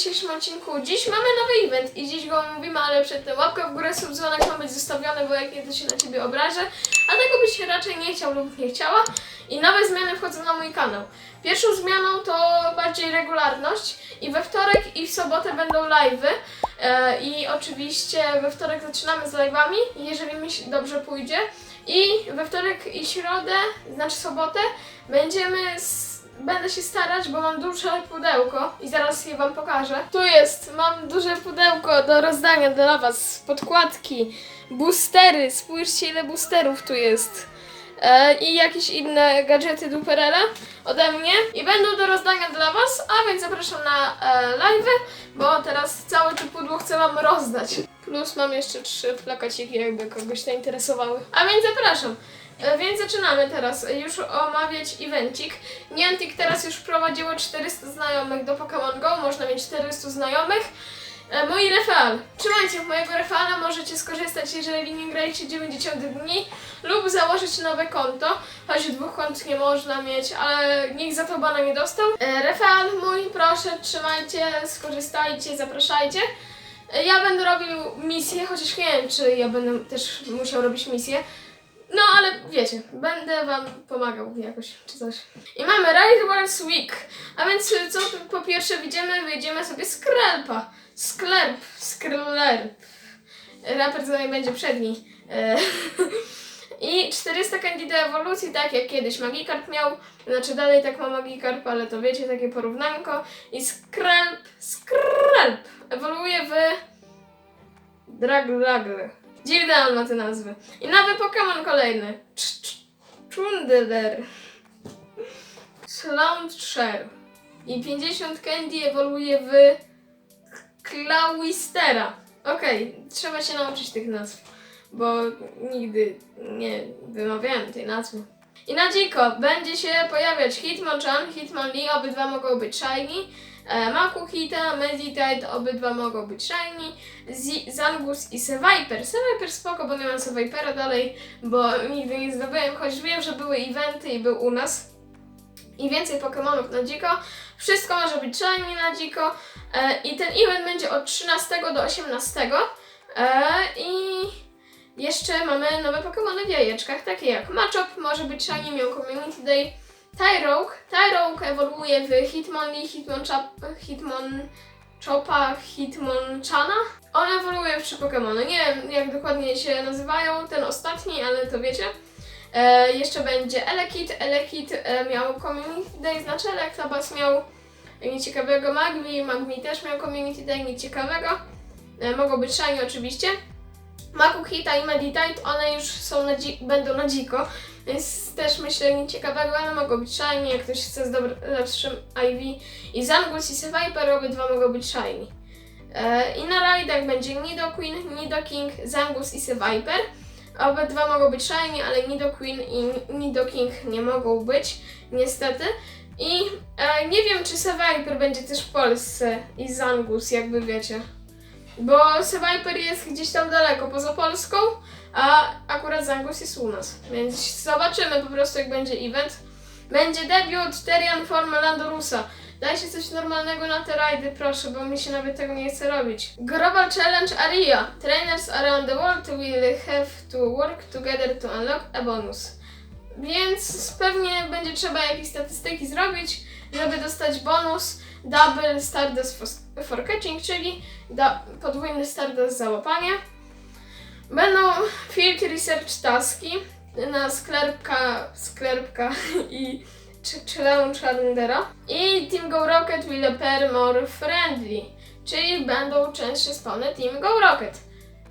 dzisiejszym odcinku. Dziś mamy nowy event i dziś go omówimy, ale przedtem łapka w górę, sub dzwonek ma być zostawiony, bo jak nie to się na ciebie obrażę. A tego byś raczej nie chciał lub nie chciała. I nowe zmiany wchodzą na mój kanał. Pierwszą zmianą to bardziej regularność i we wtorek i w sobotę będą live'y. E, I oczywiście we wtorek zaczynamy z live'ami, jeżeli mi dobrze pójdzie. I we wtorek i środę, znaczy sobotę, będziemy s- Będę się starać, bo mam duże pudełko i zaraz je wam pokażę. Tu jest, mam duże pudełko do rozdania dla was. Podkładki, boostery, spójrzcie ile boosterów tu jest. E, I jakieś inne gadżety duperele ode mnie. I będą do rozdania dla was, a więc zapraszam na e, live'y, bo teraz całe to pudło chcę wam rozdać. Plus mam jeszcze trzy plakaciki, jakby kogoś te interesowały. A więc zapraszam. E, Więc zaczynamy teraz już omawiać evencik. Niantic teraz już wprowadziło 400 znajomych do Pokémon Go, można mieć 400 znajomych. E, Mój refal. Trzymajcie, mojego refala możecie skorzystać, jeżeli nie graliście 90 dni lub założyć nowe konto, choć dwóch kont nie można mieć, ale nikt za to bana nie dostał. E, Refal mój, proszę, trzymajcie, skorzystajcie, zapraszajcie. Ja będę robił misję, chociaż nie wiem, czy ja będę też musiał robić misję. No, ale wiecie, będę wam pomagał jakoś, czy coś. I mamy Ride Wars Week. A więc co po pierwsze widzimy, wyjdziemy sobie Skrelpa. Sklerp, sklerp. Raper tutaj będzie przedni. E, I 400 kandy do ewolucji, tak jak kiedyś Magikarp miał. Znaczy dalej tak ma Magikarp, ale to wiecie, takie porównanko. I Skrelp, Skrelp ewoluuje w Draglagle. Dziwne on ma te nazwy. I nowy Pokémon kolejny. Chundeler. Sloucher. I 50 Candy ewoluuje w Klawistera. Okej, trzeba się nauczyć tych nazw, bo nigdy nie wymawiałem tej nazwy. I na dziko będzie się pojawiać Hitmonchan, Hitmonlee, obydwa mogą być shiny. E, Makuhita, Meditite, obydwa mogą być shiny. Z- Zangus i Seviper. Seviper spoko, bo nie mam Sevipera dalej, bo nigdy nie zdobyłem, choć wiem, że były eventy i był u nas. I więcej Pokémonów na dziko. Wszystko może być shiny na dziko. E, I ten event będzie od 13 do 18. E, I jeszcze mamy nowe Pokémony w jajeczkach, takie jak Machop, może być shiny, miał Community Day. Tyrogue. Tyrogue ewoluuje w Hitmonlee, Hitmonchap, Hitmon... Chopa, Hitmonchana. On ewoluuje w trzy Pokémony. Nie wiem jak dokładnie się nazywają, ten ostatni, ale to wiecie. E, jeszcze będzie Elekid. Elekid e, miał Community Day, znaczy Electabuzz miał nic ciekawego. Magmi, Magmi też miał Community Day, nic ciekawego. E, mogą być shiny oczywiście. Makuhita i Meditite, one już są na będą na dziko, więc też myślę nic ciekawego, ale mogą być shiny, jak ktoś chce z lepszym IV. I Zangus i Seviper obydwa mogą być shiny. E, I na rajdach będzie Nidoqueen, Nidoking, Zangus i Seviper. Obydwa mogą być shiny, ale Nidoqueen i Nidoking nie mogą być, niestety. I e, nie wiem, czy Seviper będzie też w Polsce i Zangus, jakby wiecie. Bo Seviper jest gdzieś tam daleko, poza Polską, a akurat Zangus jest u nas. Więc zobaczymy po prostu, jak będzie event. Będzie debiut Terian Forma Landorusa. Dajcie coś normalnego na te rajdy, proszę, bo mi się nawet tego nie chce robić. Global Challenge Aria. Trainers around the world will have to work together to unlock a bonus. Więc pewnie będzie trzeba jakieś statystyki zrobić, żeby dostać bonus Double Stardust for, Catching, czyli podwójny Stardust za łapanie. Będą Field Research Taski na sklepka, sklepka i Challenge Challenger'a. I Team Go Rocket will appear more friendly, czyli będą częstsze spawny Team Go Rocket.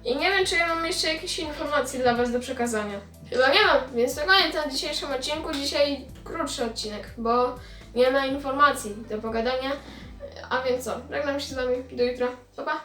I nie wiem, czy ja mam jeszcze jakieś informacje dla Was do przekazania. Chyba nie mam, więc to koniec na dzisiejszym odcinku. Dzisiaj krótszy odcinek, bo nie ma informacji do pogadania. A więc co, żegnam się z Wami do jutra. Pa, pa!